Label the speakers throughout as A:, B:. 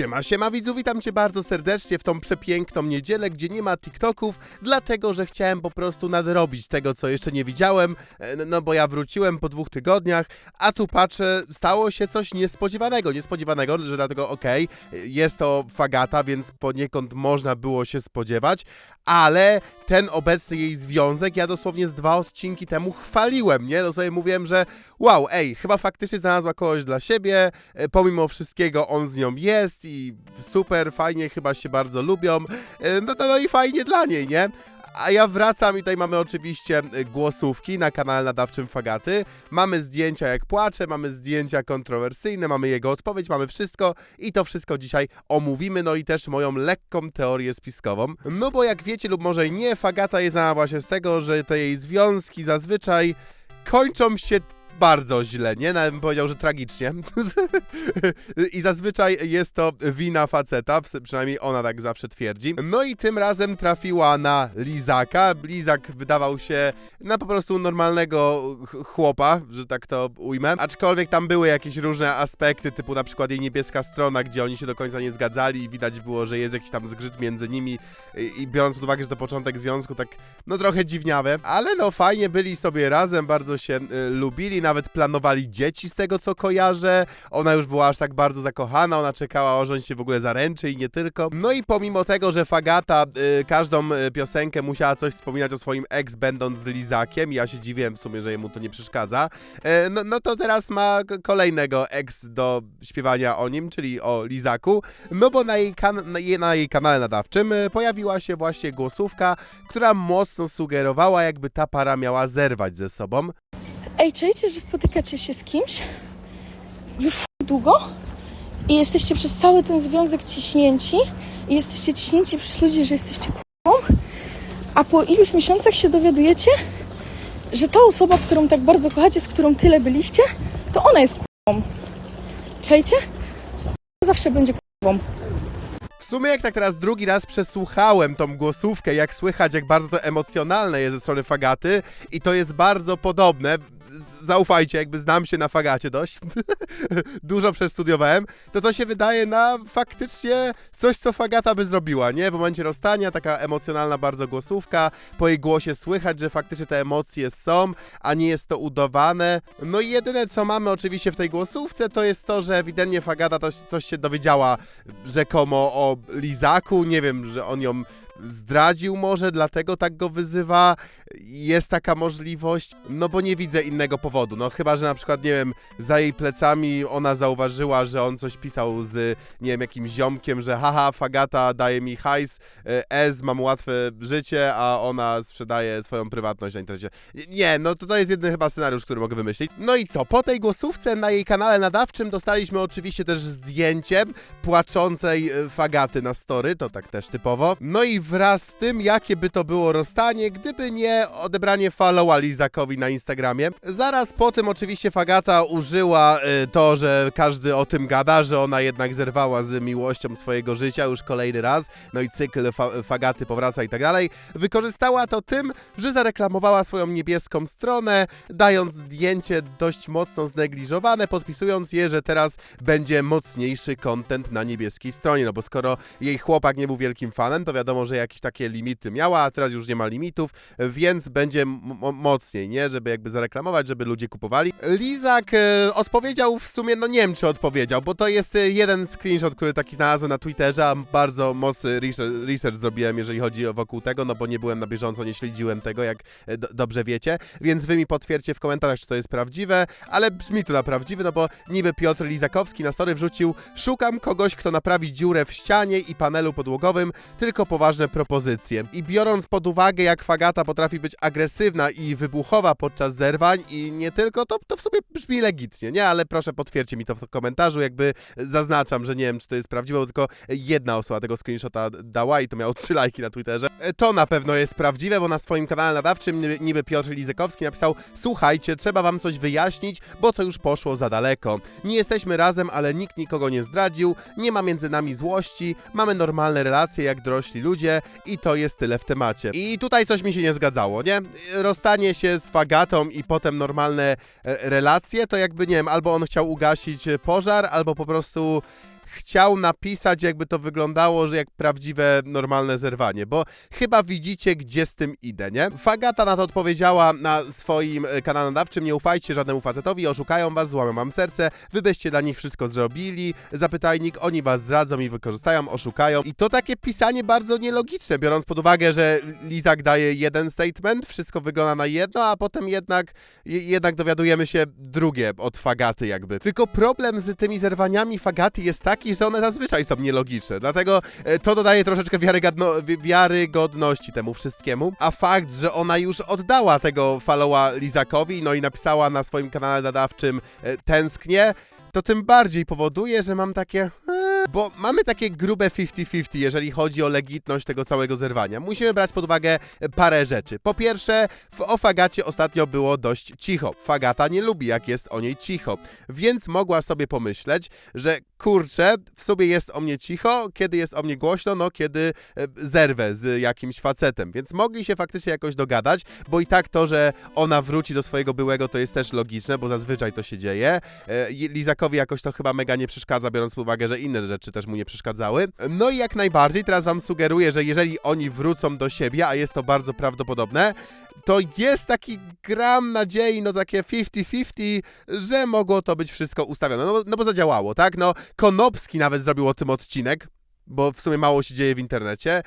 A: Siema, siema widzów, witam cię bardzo serdecznie w tą przepiękną niedzielę, gdzie nie ma TikToków, dlatego, że chciałem po prostu nadrobić tego, co jeszcze nie widziałem, e, no- no bo ja wróciłem po dwóch tygodniach, a tu patrzę, stało się coś niespodziewanego, niespodziewanego, że dlatego okej, jest to Fagata, więc poniekąd można było się spodziewać, ale ten obecny jej związek, ja dosłownie z dwa odcinki temu chwaliłem, nie? No sobie mówiłem, że wow, ej, chyba faktycznie znalazła kogoś dla siebie, e, pomimo wszystkiego on z nią jest i super, fajnie, chyba się bardzo lubią, e, no, no, no i fajnie dla niej, nie? A ja wracam i tutaj mamy oczywiście e, głosówki na kanale nadawczym Fagaty. Mamy zdjęcia jak płacze, mamy zdjęcia kontrowersyjne, mamy jego odpowiedź, mamy wszystko i to wszystko dzisiaj omówimy, no i też moją lekką teorię spiskową. No bo jak wiecie lub może nie, Fagata jest znana właśnie z tego, że te jej związki zazwyczaj kończą się bardzo źle, nie? Nawet bym powiedział, że tragicznie. I zazwyczaj jest to wina faceta, przynajmniej ona tak zawsze twierdzi. No i tym razem trafiła na Lizaka. Lizak wydawał się na po prostu normalnego ch- chłopa, że tak to ujmę. Aczkolwiek tam były jakieś różne aspekty, typu na przykład jej niebieska strona, gdzie oni się do końca nie zgadzali i widać było, że jest jakiś tam zgrzyt między nimi i biorąc pod uwagę, że to początek związku, tak no trochę dziwniawe, ale no fajnie byli sobie razem, bardzo się y, lubili, nawet planowali dzieci z tego co kojarzę. Ona już była aż tak bardzo zakochana, ona czekała, on się w ogóle zaręczy i nie tylko. No i pomimo tego, że Fagata y, każdą y, piosenkę musiała coś wspominać o swoim ex będąc z Lizakiem, ja się dziwiłem w sumie, że jemu to nie przeszkadza, y, no, no to teraz ma kolejnego ex do śpiewania o nim, czyli o Lizaku, no bo na jej, kan- na jej, na jej kanale nadawczym y, pojawiła się właśnie głosówka, która mocno sugerowała, jakby ta para miała zerwać ze sobą.
B: Ej, czajcie, że spotykacie się z kimś już długo i jesteście przez cały ten związek ciśnięci i jesteście ciśnięci przez ludzi, że jesteście k***ą, a po iluś miesiącach się dowiadujecie, że ta osoba, którą tak bardzo kochacie, z którą tyle byliście, to ona jest k***ą. Czajcie? Zawsze będzie k***ą.
A: Sumie jak tak teraz drugi raz przesłuchałem tą głosówkę, jak słychać, jak bardzo to emocjonalne jest ze strony Fagaty i to jest bardzo podobne. Zaufajcie, jakby znam się na Fagacie dość. Dużo przestudiowałem. To to się wydaje na faktycznie coś, co Fagata by zrobiła, nie? W momencie rozstania, taka emocjonalna bardzo głosówka. Po jej głosie słychać, że faktycznie te emocje są, a nie jest to udawane. No i jedyne, co mamy oczywiście w tej głosówce, to jest to, że ewidentnie Fagata to coś się dowiedziała rzekomo o Lizaku, nie wiem, że on ją zdradził może, dlatego tak go wyzywa. Jest taka możliwość, no bo nie widzę innego powodu. No chyba, że na przykład, nie wiem, za jej plecami ona zauważyła, że on coś pisał z, nie wiem, jakimś ziomkiem, że haha, Fagata daje mi hajs, e, S, mam łatwe życie, a ona sprzedaje swoją prywatność na internecie. Nie, no to to jest jedyny chyba scenariusz, który mogę wymyślić. No i co? Po tej głosówce na jej kanale nadawczym dostaliśmy oczywiście też zdjęcie płaczącej e, Fagaty na story, to tak też typowo. No i wraz z tym, jakie by to było rozstanie, gdyby nie odebranie followa Lizakowi na Instagramie. Zaraz po tym oczywiście Fagata użyła e, to, że każdy o tym gada, że ona jednak zerwała z miłością swojego życia już kolejny raz, no i cykl fa Fagaty powraca i tak dalej. Wykorzystała to tym, że zareklamowała swoją niebieską stronę, dając zdjęcie dość mocno znegliżowane, podpisując je, że teraz będzie mocniejszy content na niebieskiej stronie, no bo skoro jej chłopak nie był wielkim fanem, to wiadomo, że jakieś takie limity miała, a teraz już nie ma limitów, więc będzie m- m- mocniej, nie? Żeby jakby zareklamować, żeby ludzie kupowali. Lizak e, odpowiedział w sumie, no nie wiem czy odpowiedział, bo to jest e, jeden screenshot, który taki znalazłem na Twitterze, a bardzo mocny research, zrobiłem, jeżeli chodzi o wokół tego, no bo nie byłem na bieżąco, nie śledziłem tego, jak e, do, dobrze wiecie, więc wy mi potwierdźcie w komentarzach, czy to jest prawdziwe, ale brzmi to na prawdziwe, no bo niby Piotr Lizakowski na story wrzucił szukam kogoś, kto naprawi dziurę w ścianie i panelu podłogowym, tylko poważne propozycje. I biorąc pod uwagę, jak Fagata potrafi być agresywna i wybuchowa podczas zerwań i nie tylko, to, to w sobie brzmi legitnie, nie? Ale proszę potwierdźcie mi to w komentarzu, jakby zaznaczam, że nie wiem, czy to jest prawdziwe, bo tylko jedna osoba tego screenshota dała i to miało trzy lajki na Twitterze. To na pewno jest prawdziwe, bo na swoim kanale nadawczym niby Piotr Lizekowski napisał Słuchajcie, trzeba wam coś wyjaśnić, bo to już poszło za daleko. Nie jesteśmy razem, ale nikt nikogo nie zdradził, nie ma między nami złości, mamy normalne relacje jak dorośli ludzie i to jest tyle w temacie. I tutaj coś mi się nie zgadzało, nie? Rozstanie się z Fagatą i potem normalne e, relacje, to jakby, nie wiem, albo on chciał ugasić e, pożar, albo po prostu chciał napisać, jakby to wyglądało, że jak prawdziwe, normalne zerwanie, bo chyba widzicie, gdzie z tym idę, nie? Fagata na to odpowiedziała na swoim e, kanale nadawczym, nie ufajcie żadnemu facetowi, oszukają was, złamią wam serce, wy byście dla nich wszystko zrobili, zapytajnik, oni was zdradzą i wykorzystają, oszukają i to takie pisanie bardzo nielogiczne, biorąc pod uwagę, że Lizak daje jeden statement, wszystko wygląda na jedno, a potem jednak, je- jednak dowiadujemy się drugie od Fagaty jakby. Tylko problem z tymi zerwaniami Fagaty jest taki, że one zazwyczaj są nielogiczne, dlatego e, to dodaje troszeczkę wiarygodno, wi- wiarygodności temu wszystkiemu, a fakt, że ona już oddała tego followa Lizakowi, no i napisała na swoim kanale nadawczym e, tęsknię, to tym bardziej powoduje, że mam takie... "Eee", Bo mamy takie grube 50-50, jeżeli chodzi o legitność tego całego zerwania. Musimy brać pod uwagę parę rzeczy. Po pierwsze, w o Fagacie ostatnio było dość cicho. Fagata nie lubi, jak jest o niej cicho. Więc mogła sobie pomyśleć, że kurczę, w sobie jest o mnie cicho, kiedy jest o mnie głośno, no kiedy e, zerwę z jakimś facetem. Więc mogli się faktycznie jakoś dogadać, bo i tak to, że ona wróci do swojego byłego, to jest też logiczne, bo zazwyczaj to się dzieje. E, Lizakowi jakoś to chyba mega nie przeszkadza, biorąc pod uwagę, że inne rzeczy też mu nie przeszkadzały. No i jak najbardziej teraz wam sugeruję, że jeżeli oni wrócą do siebie, a jest to bardzo prawdopodobne, to jest taki gram nadziei, no takie 50-50, że mogło to być wszystko ustawione. No, no bo zadziałało, tak? No Konopski nawet zrobił o tym odcinek. Bo w sumie mało się dzieje w internecie. E,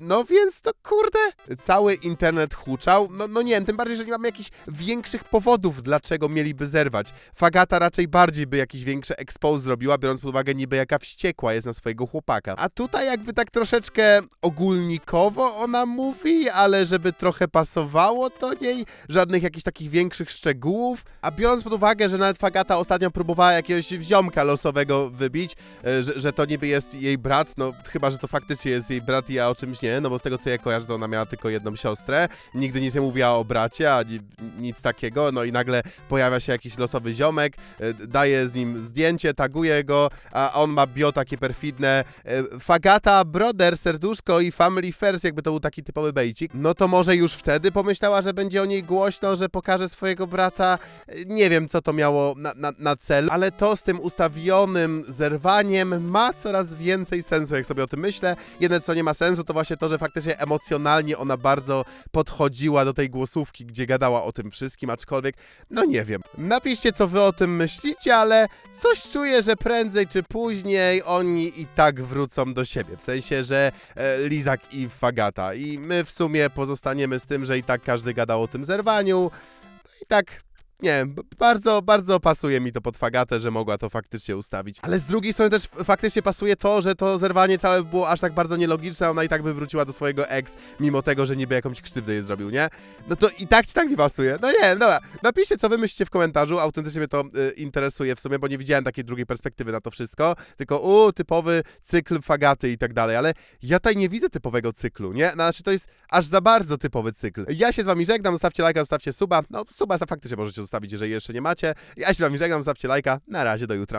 A: No więc to kurde, cały internet huczał. No, no nie wiem, tym bardziej, że nie mamy jakichś większych powodów, dlaczego mieliby zerwać. Fagata raczej bardziej by jakiś większy expose zrobiła, biorąc pod uwagę niby jaka wściekła jest na swojego chłopaka. A tutaj jakby tak troszeczkę ogólnikowo ona mówi, ale żeby trochę pasowało do niej, żadnych jakichś takich większych szczegółów. A biorąc pod uwagę, że nawet Fagata ostatnio próbowała jakiegoś ziomka losowego wybić, e, że, że to niby jest jej brat, no chyba, że to faktycznie jest jej brat i ja o czymś nie, no bo z tego co ja kojarzę, to ona miała tylko jedną siostrę, nigdy nic nie mówiła o bracie, ani nic takiego, no i nagle pojawia się jakiś losowy ziomek, e, daje z nim zdjęcie, taguje go, a on ma bio takie perfidne, e, Fagata, brother, serduszko i family first, jakby to był taki typowy bejcik, no to może już wtedy pomyślała, że będzie o niej głośno, że pokaże swojego brata, nie wiem co to miało na, na, na cel, ale to z tym ustawionym zerwaniem ma coraz więcej sensu, jak sobie o tym myślę. Jedyne co nie ma sensu, to właśnie to, że faktycznie emocjonalnie ona bardzo podchodziła do tej głosówki, gdzie gadała o tym wszystkim, aczkolwiek, no nie wiem. Napiszcie, co wy o tym myślicie, ale coś czuję, że prędzej czy później oni i tak wrócą do siebie. W sensie, że e, Lizak i Fagata. I my w sumie pozostaniemy z tym, że i tak każdy gadał o tym zerwaniu. No i tak nie wiem, bardzo, bardzo pasuje mi to pod fagatę, że mogła to faktycznie ustawić. Ale z drugiej strony też faktycznie pasuje to, że to zerwanie całe było aż tak bardzo nielogiczne, ona i tak by wróciła do swojego ex, mimo tego, że niby jakąś krzywdę jej zrobił, nie? No to i tak ci tak nie pasuje. No nie dobra. Napiszcie, co wy myślicie w komentarzu, autentycznie mnie to y, interesuje w sumie, bo nie widziałem takiej drugiej perspektywy na to wszystko, tylko u, typowy cykl fagaty i tak dalej, ale ja tutaj nie widzę typowego cyklu, nie? Znaczy to jest aż za bardzo typowy cykl. Ja się z wami żegnam, zostawcie lajka, zostawcie suba, no suba za faktycznie możecie zostawić, jeżeli jeszcze nie macie. Ja się z wami żegnam, zostawcie lajka, na razie, do jutra.